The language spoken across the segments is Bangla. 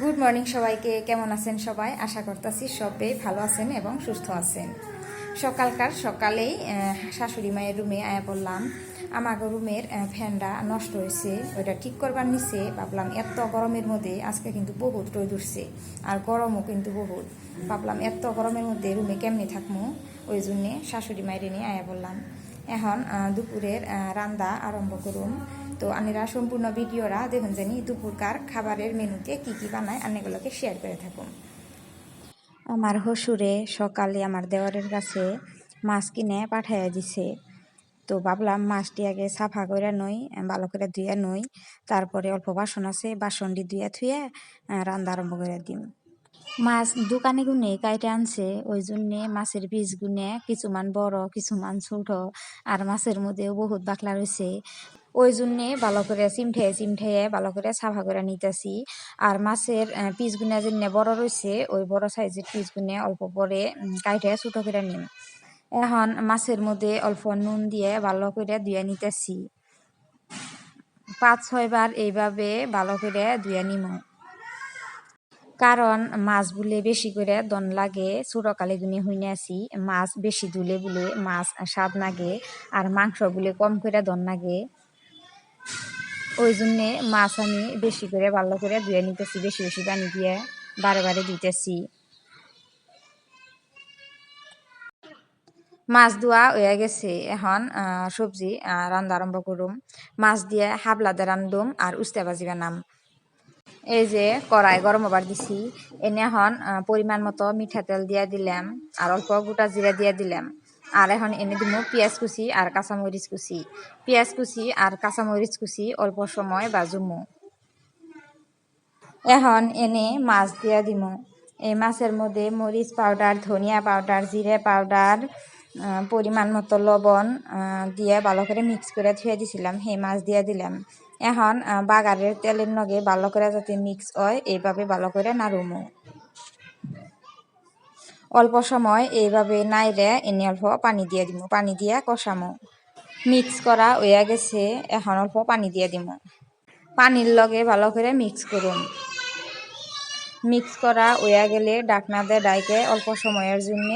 গুড মর্নিং সবাইকে, কেমন আছেন সবাই? আশা করতেছি সবাই ভালো আছেন এবং সুস্থ আছেন। সকালকার সকালেই শাশুড়ি মায়ের রুমে আয়া পড়লাম। আমাকে রুমের ফ্যানটা নষ্ট হয়েছে, ওইটা ঠিক করবার নিচে ভাবলাম, এত গরমের মধ্যে আজকে কিন্তু বহুত রোদ উঠছে, আর গরমও কিন্তু বহুত। ভাবলাম, এত গরমের মধ্যে রুমে কেমনি থাকব ওই জন্যে শাশুড়ি মায়ের নিয়ে আয়া বললাম এখন দুপুরের রান্দা আরম্ভ করুন। তো আনেরা সম্পূর্ণ ভিডিওরা দেখুন জানি দুপুরকার খাবারের মেনুতে কি কি বানায় আনেগুলোকে শেয়ার করে থাকুন। আমার হসুরে সকালে আমার দেওয়ারের কাছে মাছ কিনে পাঠাইয়া দিছে। তো ভাবলাম মাছটি আগে সাফা করে নই, ভালো করে ধুয়ে নই, তারপরে অল্প বাসন আছে, বাসনটি ধুয়ে থুয়ে রান্না আরম্ভ করে দিম। মাছ দোকানে গুনে কাইটে আনছে, ওই জন্যে মাছের পিস গুনে কিছুমান বড় কিছুমান ছোট, আর মাছের মধ্যেও বহুত বাকলা রয়েছে ওই জন্যে ভালো করে চিমঠে চিমঠে ভালো করে সাফা করে নিতেছি। আর মাছের পিস গুনে যেন বড় রয়েছে ওই বড় সাইজের পিস গুনে অল্প পরে কাইটে ছোট করে নিম। এখন মাছের মধ্যে অল্প নুন দিয়ে ভালো করে ধুয়ে নিতেছি। পাঁচ ছয়বার এইভাবে ভালো করে ধুয়ে নিমু। কারণ মাছ বুলে বেশি করে দন লাগে, ছোটকালে গুনে হইনে আছি, মাছ বেশি ধুলে বুলে মাছ স্বাদ লাগে আর মাংস বুলে কম করে দন লাগে ওই জন্যে মাছ আমি বেশি করে ভালো করে ধুয়ে নিতেছি, বেশি বেশি পানি দিয়ে বারে বারে দিতেছি। মাছ ধোয়া হয়ে গেছে, এখন সবজি রান্না আরম্ভ করুম। মাছ দিয়ে হাবলা দিয়ে রান্ধুম আর উস্তে ভাজি বানাম। এই যে কড়াই গরম হবার দিছি, এনে এখন পরিমাণ মতো মিঠা তেল দিয়া দিলাম আর অল্প গোটা জিরা দিয়া দিলাম। আর এখন এনে দিব পেঁয়াজ কুচি আর কাঁচামরিচ কুচি। পেঁয়াজ কুচি আর কাঁচামরিচ কুচি অল্প সময় বাজুমু। এখন এনে মাছ দিয়া দিমু। এই মাছের মধ্যে মরিচ পাউডার, ধনিয়া পাউডার, জিরে পাউডার পরিমাণ মতো লবণ দিয়ে ভালো করে মিক্স করে থুয়ে দিছিলাম, সেই মাছ দিয়ে দিলাম। এখন বাগারের তেলের নগে ভালো করে যাতে মিক্স হয়, এইভাবে ভালো করে নাড়ুমু। অল্প সময় এইভাবে নাইরে এনে অল্প পানি দিয়ে দিমু, পানি দিয়ে কষামু। মিক্স করা হয়ে গেছে, এখন অল্প পানি দিয়ে দিমু। পানির লগে ভালো করে মিক্স করুন। মিক্স করা হয়ে গেলে ডাকনা দিয়ে ডাইকে অল্প সময়ের জন্য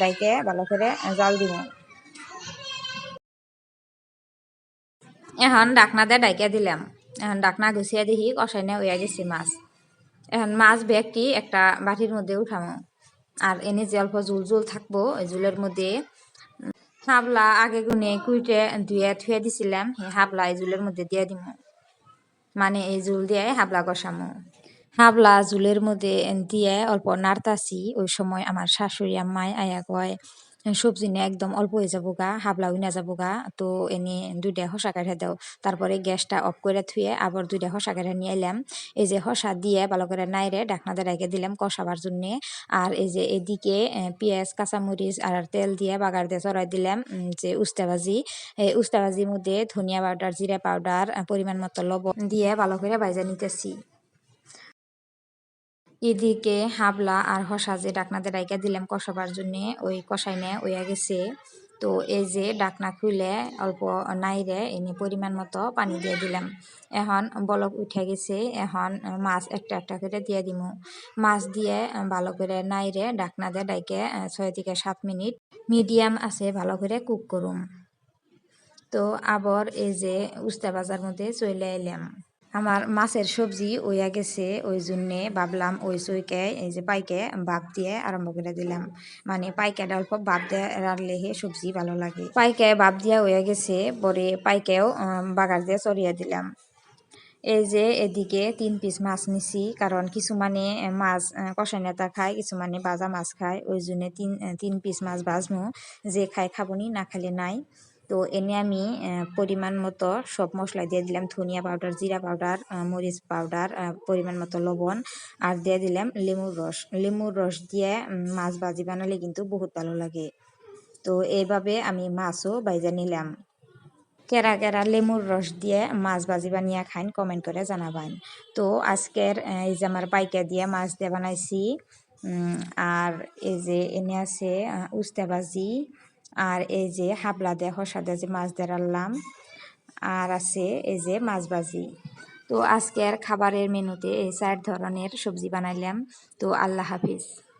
ডাইকে ভালো করে জাল দিব এখন ডাকনা দিয়ে ডাইকে দিলাম। এখন ডাকনা গুছিয়ে দেখি কষাইনে হয়ে গেছে মাছ। এখন মাছ ব্যাগটি একটা বাটির মধ্যে উঠামো। আর এনে যে অল্প জুল জুল থাকব ওই জুলের মধ্যে। হাবলা আগে গুনে কুইটে ধুয়ে থুয়ে দিছিলাম সেই হাবলা এই জুলের মধ্যে দিয়ে দিম। মানে এই জুল দিয়ে হাবলা কষামো হাবলা জুলের মধ্যে দিয়ে অল্প নাড়তাছি, ওই সময় আমার শাশুড়ি আম্মাই আয়া কয় সবজি নিয়ে একদম অল্প হয়ে যাব গা হাবলা উইনা যাব গা তো এনে দুইটা হসা কাঠা দাও। তারপরে গ্যাসটা অফ করে থুয়ে আবার দুইটা হসা কাঠা নিয়ে এলাম। এই যে হসা দিয়ে ভালো করে নাইরে ঢাকনাতে রেখে দিলাম কষাবার জন্যে। আর এই যে এদিকে পেঁয়াজ, কাঁচামরিচ আর তেল দিয়ে বাগার দিয়ে চড়াই দিলাম যে উস্তা ভাজি এই উস্তা ভাজির মধ্যে ধনিয়া পাউডার, জিরা পাউডার, পরিমাণ মতো লবণ দিয়ে ভালো করে ভাজা নিতেছি। এদিকে হাবলা আর হসা যে ডাকনাতে ডাইকা দিলাম কষাবার জন্যে, ওই কষাই নে ওইয়া গেছে। তো এই যে ডাকনা খুলে অল্প নাইরে এনে পরিমাণ মতো পানি দিয়ে দিলাম। এখন বলক উঠে গেছে, এখন মাছ একটা একটা করে দিয়ে দিমু। মাছ দিয়ে ভালো করে নাইরে ডাকনা দিয়ে ডাইকে ছয় থেকে সাত মিনিট মিডিয়াম আছে ভালো করে কুক করুম। তো আবার এই যে উস্তা বাজার মধ্যে চলে এলাম। আমার মাছের সবজি ওইয়া গেছে ওই জন্যে ভাবলাম ওই সইকে এই যে পাইকে বাপ দিয়ে আরম্ভ করে দিলাম। মানে পাইকাটা অল্প বাপ দিয়ে রাখলে হে সবজি ভালো লাগে। পাইকে বাপ দিয়া হয়ে গেছে পরে পাইকেও বাগার দিয়ে চড়িয়ে দিলাম। এই যে এদিকে তিন পিস মাছ নিছি কারণ কিছুমানে আহ, মাছ কষাই নেতা খায় কিছুমানে বাজা মাছ খায় ওই জন্য তিন তিন পিস মাছ ভাজমু। যে খায় খাবনি না খালে নাই। তো এনে আমি পরিমাণ মতো সব মশলা দিয়ে দিলাম। ধনিয়া পাউডার জিরা পাউডার মরিচ পাউডার পরিমাণ মতো লবণ আর দিয়ে দিলাম লেবুর রস লেবুর রস দিয়ে মাছ ভাজি বানালে কিন্তু বহুত ভালো লাগে। তো এইভাবে আমি মাছও বাইজা নিলাম। কেরা কেরা লেমুর রস দিয়ে, মাছ ভাজি বানিয়ে খাইন কমেন্ট করে জানাবেন। তো আজকের এই যে আমার পাইকা দিয়ে মাছ দিয়ে বানাইছি আর এই যে এনে আছে উস্তা ভাজি আর এই যে হাবলা দিয়ে হসা দিয়ে যে মাছ দেড়াল্লাম আর আছে এই যে মাছ ভাজি। তো আজকের খাবারের মেনুতে এই চার ধরনের সবজি বানাইলাম। তো আল্লাহ হাফিজ।